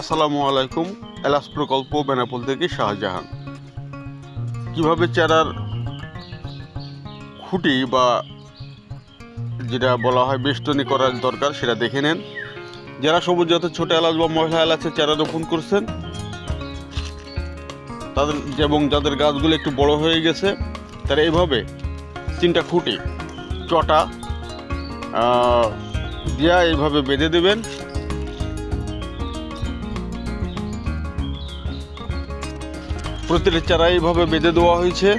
আসসালামু আলাইকুম, এলাস প্রকল্প, বেনাপোল থেকে শাহজাহান। কীভাবে চারার খুঁটি বা যেটা বলা হয় বেষ্টনী করার দরকার সেটা দেখে নেন। যারা সবুজ জাতের ছোট এলাচ বা মহিলা এলাচে চারা রোপণ করছেন, তাদের এবং যাদের গাছগুলো একটু বড় হয়ে গেছে, তারা এইভাবে তিনটা খুঁটি চটা দিয়া এইভাবে বেঁধে দেবেন। প্রতিটি চারা এইভাবে বেঁধে দেওয়া হয়েছে।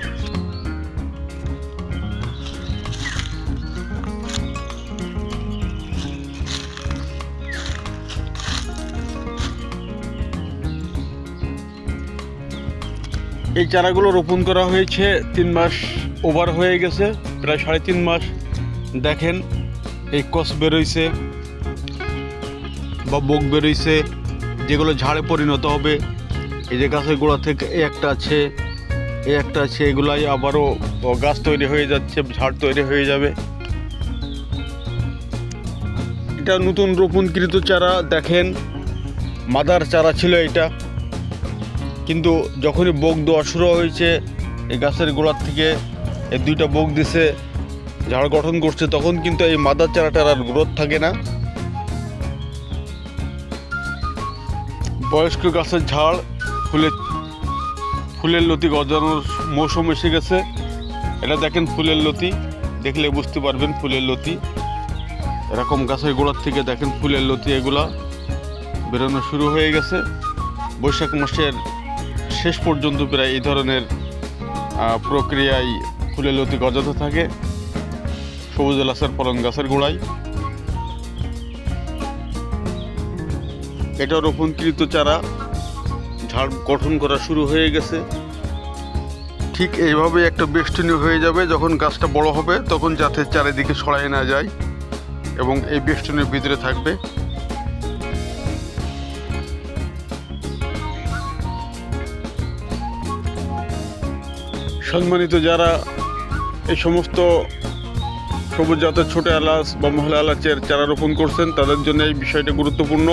এই চারাগুলো রোপণ করা হয়েছে, তিন মাস ওভার হয়ে গেছে, প্রায় সাড়ে তিন মাস। দেখেন, এই কস বেরোইছে বা বোক বেরোইছে, যেগুলো ঝাড়ে পরিণত হবে। এই যে গাছের গোড়া থেকে এই একটা আছে, এই একটা আছে, এগুলাই আবারও গাছ তৈরি হয়ে যাচ্ছে, ঝাড় তৈরি হয়ে যাবে। এটা নতুন রোপণকৃত চারা, দেখেন, মাদার চারা ছিল এটা। কিন্তু যখনই বোক দেওয়া শুরু হয়েছে, এই গাছের গোড়ার থেকে এই দুইটা বোক দিছে, ঝাড় গঠন করছে, তখন কিন্তু এই মাদার চারাটার আর গ্রোথ থাকে না। বয়স্ক গাছের ঝাড় ফুলের ফুলের লতি গজানোর মৌসুম এসে গেছে। এটা দেখেন ফুলের লতি, দেখলে বুঝতে পারবেন ফুলের লতি। এরকম গাছের গোড়ার থেকে দেখেন ফুলের লতি এগুলা বেরোনো শুরু হয়ে গেছে। বৈশাখ মাসের শেষ পর্যন্ত প্রায় এই ধরনের প্রক্রিয়ায় ফুলের লতি গজাতে থাকে। সবুজ এলাচের ফলন গাছের গোড়ায়। এটা রোপণকৃত চারা। ঝাড় গঠন করা শুরু হয়ে গেছে। ঠিক এইভাবে একটা বেষ্টনী হয়ে যাবে। যখন গাছটা বড় হবে, তখন যাতে চারিদিকে ছড়াই না যায় এবং এই বেষ্টনীর ভিতরে থাকবে। সম্মানিত যারা এই সমস্ত সবুজ জাতের ছোট এলাচ বা মহিলা এলাচের চারা রোপণ করছেন, তাদের জন্য এই বিষয়টা গুরুত্বপূর্ণ।